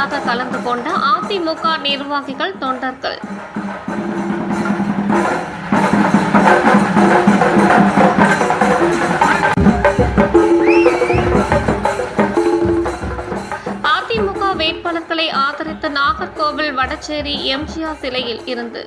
பேரணி கலந்து கொண்ட அதிமுக நிர்வாகிகள் தொண்டர்கள் அதிமுக வேட்பாளர்களை ஆதரித்த நாகர்கோவில் வடச்சேரி எம்ஜிஆர் சிலையில் இருந்து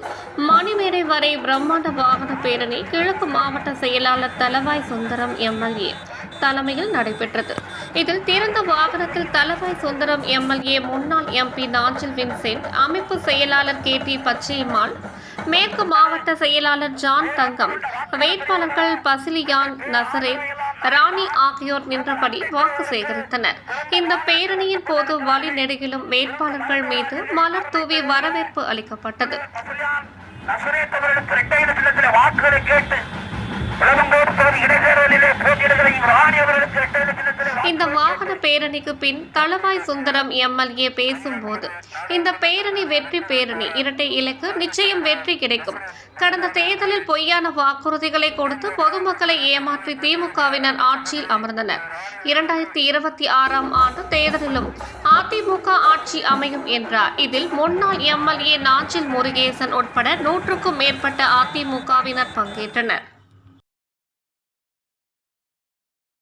மணிமேடை வரை பிரம்மாண்ட வாகன பேரணி கிழக்கு மாவட்ட செயலாளர் தலவாய் சுந்தரம் எம்எல்ஏ தலைமையில் நடைபெற்றது. இதில் திறந்த வாகனத்தில் தலவாய் சுந்தரம் எம்எல்ஏ முன்னாள் எம்பி நாஞ்சில் வின்சென்ட் அமைப்பு செயலாளர் கே டி பச்சையம்மாள் மேற்கு மாவட்ட செயலாளர் ஜான் தங்கம் வேட்பாளர்கள் பசிலியான் நசரேத் ராணி ஆகியோர் நின்றபடி வாக்கு சேகரித்தனர். இந்த பேரணியின் போது வழி நெடுகிலும் வேட்பாளர்கள் மீது மலர் தூவி வரவேற்பு அளிக்கப்பட்டது. வாக்குகளை கேட்டு உலகங்கோடு தொகுதி இடைத்தேர்தலிலே போட்டியிடுகிற ராணி அவர்களுக்கு இரண்டாயிரம் இந்த வாகன பேரணிக்கு பின் தளவாய் சுந்தரம் எம்எல்ஏ பேசும்போது இந்த பேரணி வெற்றி பேரணி இரட்டை இலக்கு நிச்சயம் வெற்றி கிடைக்கும். கடந்த தேர்தலில் பொய்யான வாக்குறுதிகளை கொடுத்து பொதுமக்களை ஏமாற்றி திமுகவினர் ஆட்சியில் அமர்ந்தனர். இரண்டாயிரத்தி இருபத்தி ஆறாம் ஆண்டு தேர்தலிலும் அதிமுக ஆட்சி அமையும் என்றார். இதில் முன்னாள் எம்எல்ஏ நாஞ்சில் முருகேசன் உட்பட நூற்றுக்கும் மேற்பட்ட அதிமுகவினர் பங்கேற்றனர்.